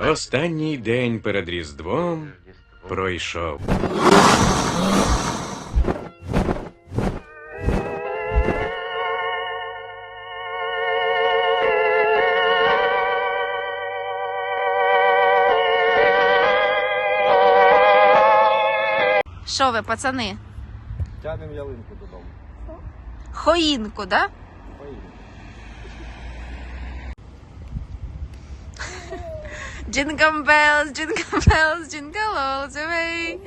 Останній день перед Різдвом пройшов. Що ви, пацани? Тянем ялинку додому. Хоїнку, да? Поїдемо. Jingle bells, jingle bells, jingle all the way.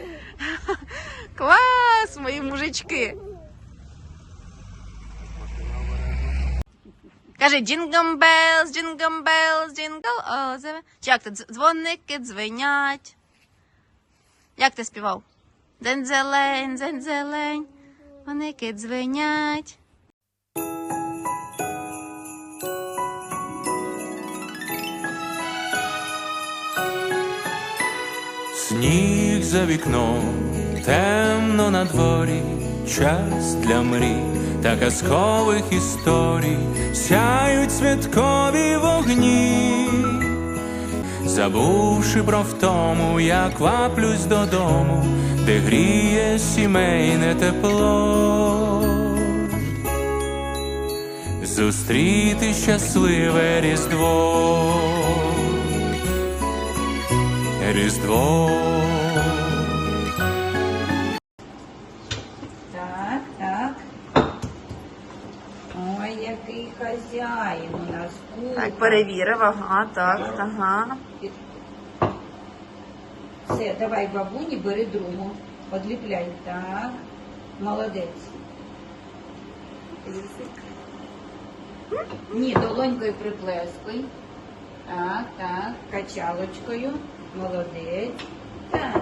Клас, мої мужички. Кажи jingle bells, jingle bells, jingle all the way. Чи як ти? Дзвоники дзвенять. Як ти співав? Дзень-зелень, дзень-зелень, дзвоники дзвенять. Сніг за вікном, темно на дворі, час для мрій та казкових історій, сяють святкові вогні, забувши про втому, я кваплюсь додому, де гріє сімейне тепло. Зустріти щасливе різдво. Різдво. Так, так. Ой, який хазяїн у нас купа. Так, перевірив, ага, так, ага. Все, давай бабуні, бери другу. Подліпляй. Так. Молодець. Ні, долонькою приплескуй. Так, так, качалочкою. Молодець. Так.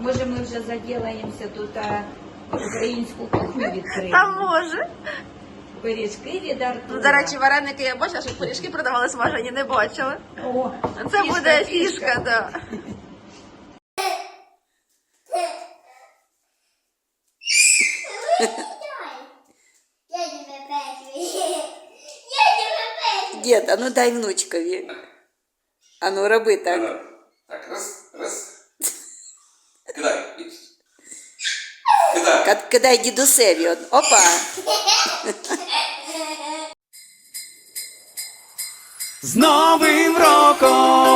Може, ми вже заділаємося тут а, українську кухню відкриємо. Та може. Пиріжки від Артура. Ну, до речі, вареники я бачила, що пиріжки продавали смажені, не бачила. О, Це буде фішка, так. Да. Я Дід, а ну дай внучкові. А ну роби так. Так, раз, раз. Кидай. Кидай. Ка- Кидай дідусеві. от. Опа. З Новим роком